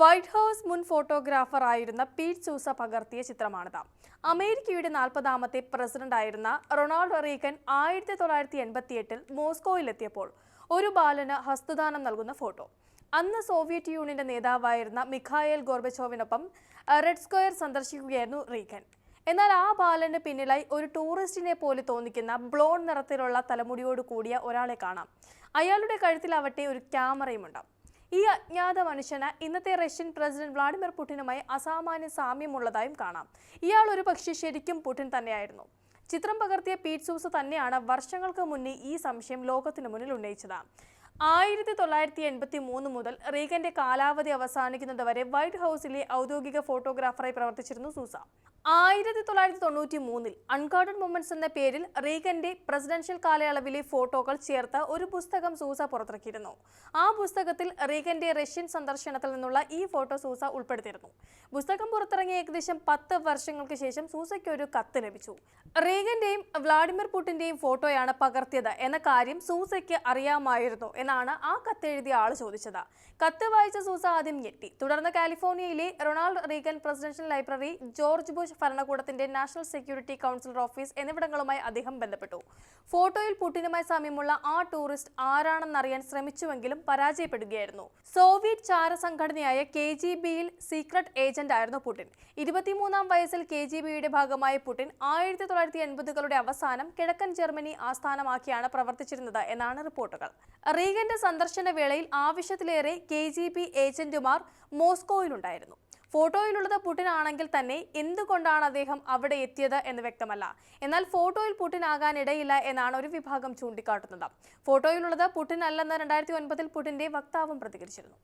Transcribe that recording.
White House മുൻ photographer ആയിരുന്ന Pete Souza പകർത്തിയ ചിത്രമാണിത്. അമേരിക്കയുടെ നാൽപ്പതാമത്തെ പ്രസിഡന്റ് ആയിരുന്ന റൊണാൾഡ് റീഗൻ ആയിരത്തി തൊള്ളായിരത്തി എൺപത്തി എട്ടിൽ മോസ്കോയിലെത്തിയപ്പോൾ ഒരു ബാലന് ഹസ്തദാനം നൽകുന്ന ഫോട്ടോ. അന്ന് സോവിയറ്റ് യൂണിയന്റെ നേതാവായിരുന്ന മിഖായേൽ ഗോർബച്ചോവിനൊപ്പം റെഡ് സ്ക്വയർ സന്ദർശിക്കുകയായിരുന്നു റീഗൻ. എന്നാൽ ആ ബാലന് പിന്നിലായി ഒരു ടൂറിസ്റ്റിനെ പോലെ തോന്നിക്കുന്ന ബ്ലോൺ നിറത്തിലുള്ള തലമുടിയോട് കൂടിയ ഒരാളെ കാണാം. അയാളുടെ കഴുത്തിലാവട്ടെ ഒരു ക്യാമറയുമുണ്ട് ഈ അജ്ഞാത മനുഷ്യന് ഇന്നത്തെ റഷ്യൻ പ്രസിഡന്റ് വ്ളാഡിമിർ പുടിനുമായി അസാമാന്യ സാമ്യമുള്ളതായും കാണാം. ഇയാൾ ഒരു പക്ഷേ ശരിക്കും പുടിൻ തന്നെയായിരുന്നു. ചിത്രം പകർത്തിയ പീറ്റ് സൂസ് തന്നെയാണ് വർഷങ്ങൾക്ക് മുന്നേ ഈ സംശയം ലോകത്തിന് മുന്നിൽ ഉന്നയിച്ചത്. ആയിരത്തി തൊള്ളായിരത്തി എൺപത്തി മൂന്ന് മുതൽ റീഗന്റെ കാലാവധി അവസാനിക്കുന്നതുവരെ വൈറ്റ് ഹൗസിലെ ഔദ്യോഗിക ഫോട്ടോഗ്രാഫറായി പ്രവർത്തിച്ചിരുന്നു സൂസ. ആയിരത്തി തൊള്ളായിരത്തി തൊണ്ണൂറ്റി മൂന്നിൽ അൺകാർഡഡ് മൂമെന്റ്സ് എന്ന പേരിൽ റീഗന്റെ പ്രസിഡൻഷ്യൽ കാലയളവിലെ ഫോട്ടോകൾ ചേർത്ത ഒരു പുസ്തകം സൂസ പുറത്തിറക്കിയിരുന്നു. ആ പുസ്തകത്തിൽ റീഗന്റെ റഷ്യൻ സന്ദർശനത്തിൽ നിന്നുള്ള ഈ ഫോട്ടോ സൂസ ഉൾപ്പെടുത്തിയിരുന്നു. പുസ്തകം പുറത്തിറങ്ങിയ ഏകദേശം പത്ത് വർഷങ്ങൾക്ക് ശേഷം സൂസയ്ക്ക് ഒരു കത്ത് ലഭിച്ചു. റീഗന്റെയും വ്ളാഡിമിർ പുടിന്റെയും ഫോട്ടോയാണ് പകർത്തിയത് എന്ന കാര്യം സൂസയ്ക്ക് അറിയാമായിരുന്നു എന്നാണ് ആ കത്ത് എഴുതിയ ആൾ ചോദിച്ചത്. കത്ത് വായിച്ച സൂസ ആദ്യം ഞെട്ടി. തുടർന്ന് കാലിഫോർണിയയിലെ Ronald Reagan Presidential Library George Bush ഭരണകൂടത്തിന്റെ നാഷണൽ സെക്യൂരിറ്റി കൗൺസിലർ ഓഫീസ് എന്നിവിടങ്ങളുമായി അദ്ദേഹം ബന്ധപ്പെട്ടു. ഫോട്ടോയിൽ പുടിനുമായി സാമ്യമുള്ള ആ ടൂറിസ്റ്റ് ആരാണെന്നറിയാൻ ശ്രമിച്ചുവെങ്കിലും പരാജയപ്പെടുകയായിരുന്നു. സോവിയറ്റ് ചാര സംഘടനയായ കെ ജി ബിയിൽ സീക്രട്ട് ഏജന്റ് ആയിരുന്നു പുടിൻ. ഇരുപത്തിമൂന്നാം വയസ്സിൽ കെ ജി ബിയുടെ ഭാഗമായ പുടിൻ ആയിരത്തി തൊള്ളായിരത്തി എൺപതുകളുടെ അവസാനം കിഴക്കൻ ജർമ്മനി ആസ്ഥാനമാക്കിയാണ് പ്രവർത്തിച്ചിരുന്നത് എന്നാണ് റിപ്പോർട്ടുകൾ. റീഗന്റെ സന്ദർശന വേളയിൽ ആവശ്യത്തിലേറെ കെ ജി ബി ഏജന്റുമാർ മോസ്കോയിലുണ്ടായിരുന്നു. ഫോട്ടോയിലുള്ളത് പുടിൻ ആണെങ്കിൽ തന്നെ എന്തുകൊണ്ടാണ് അദ്ദേഹം അവിടെ എത്തിയത് എന്ന് വ്യക്തമല്ല. എന്നാൽ ഫോട്ടോയിൽ പുടിൻ ആകാനിടയില്ല എന്നാണ് ഒരു വിഭാഗം ചൂണ്ടിക്കാട്ടുന്നത്. ഫോട്ടോയിലുള്ളത് പുടിൻ അല്ലെന്ന് രണ്ടായിരത്തി ഒൻപതിൽ പുടിന്റെ വക്താവും പ്രതികരിച്ചിരുന്നു.